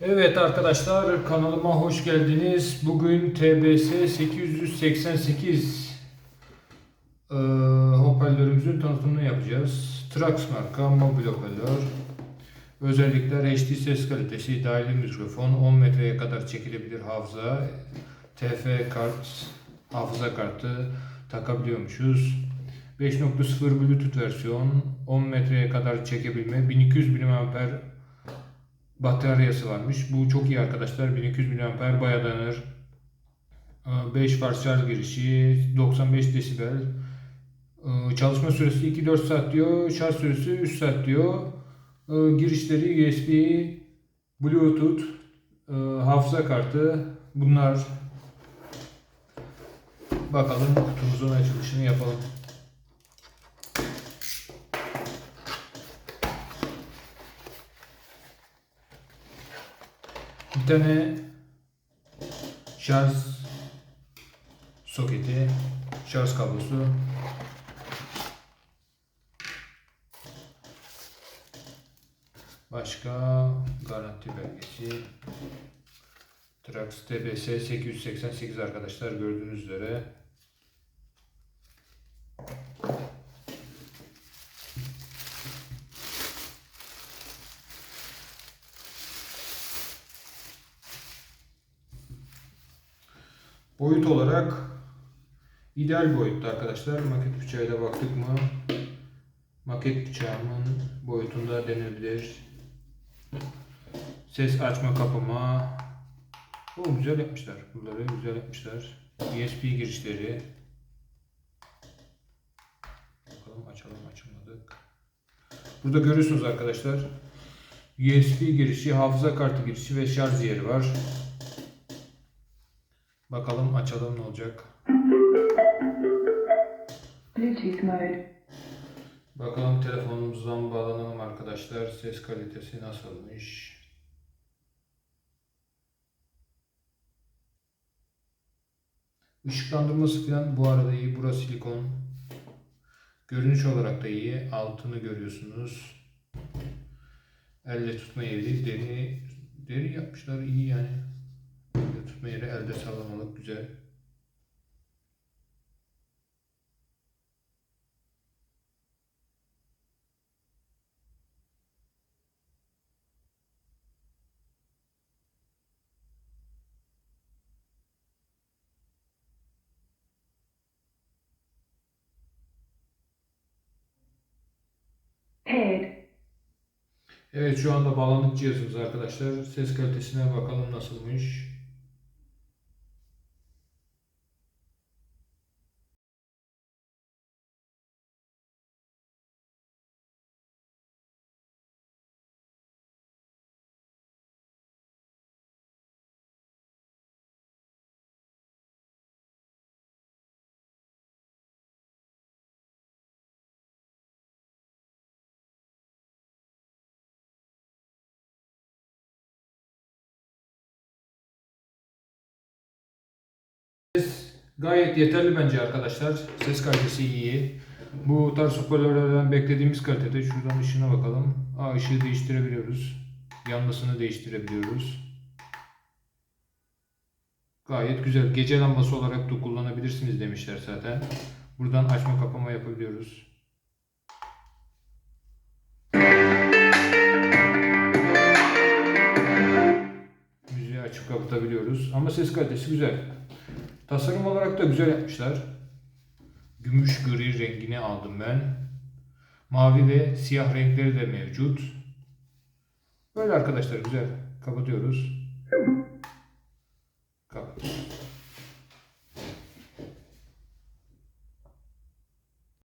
Evet arkadaşlar kanalıma hoş geldiniz. Bugün TBS 888 e, hoparlörümüzün tanıtımını yapacağız. Trax marka mobil hoparlör. Özellikler HD ses kalitesi, dahili mikrofon, 10 metreye kadar çekilebilir hafıza, TF kart, hafıza kartı takabiliyormuşuz. 5.0 Bluetooth versiyon, 10 metreye kadar çekebilme, 1200 mAh bataryası varmış. Bu çok iyi arkadaşlar. 1200 mAh baya dayanır. 5 far şarj girişi, 95 desibel. Ee, Çalışma süresi 2-4 saat diyor. Şarj süresi 3 saat diyor. Ee, Girişleri USB, Bluetooth, e, hafıza kartı. Bunlar bakalım kutumuzun açılışını yapalım. Tane şarj soketi, şarj kablosu. Başka garanti belgesi. Trax TBS 888 arkadaşlar gördüğünüz üzere. Boyut olarak ideal boyutta arkadaşlar. Maket bıçağıyla baktık mı maket bıçağımın boyutunda denebilir. Ses açma kapama. O güzel yapmışlar. Bunları güzel yapmışlar. USB girişleri. Bakalım açalım açamadık. Burada görüyorsunuz arkadaşlar. USB girişi, hafıza kartı girişi ve şarj yeri var. Bakalım açalım ne olacak. Bluetooth mode. Bakalım telefonumuzdan bağlanalım arkadaşlar. Ses kalitesi nasılmış? Işıklandırması falan bu arada iyi. Burası silikon. Görünüş olarak da iyi. Altını görüyorsunuz. Elle tutma yeri deri deri yapmışlar iyi yani. Tutma yeri elde sallamalık güzel. Paired. Evet şu anda bağlandık cihazımız arkadaşlar. Ses kalitesine bakalım nasılmış. Gayet yeterli bence arkadaşlar. Ses kalitesi iyi. Bu tarz hoparlörlerden beklediğimiz kalitede. Şuradan ışığına bakalım. Aa, ışığı değiştirebiliyoruz. Yanmasını değiştirebiliyoruz. Gayet güzel. Gece lambası olarak da kullanabilirsiniz demişler zaten. Buradan açma kapama yapabiliyoruz. Müziği açıp kapatabiliyoruz. Ama ses kalitesi güzel. Tasarım olarak da güzel yapmışlar. Gümüş gri rengini aldım ben. Mavi ve siyah renkleri de mevcut. Böyle arkadaşlar güzel. Kapatıyoruz. Kapat.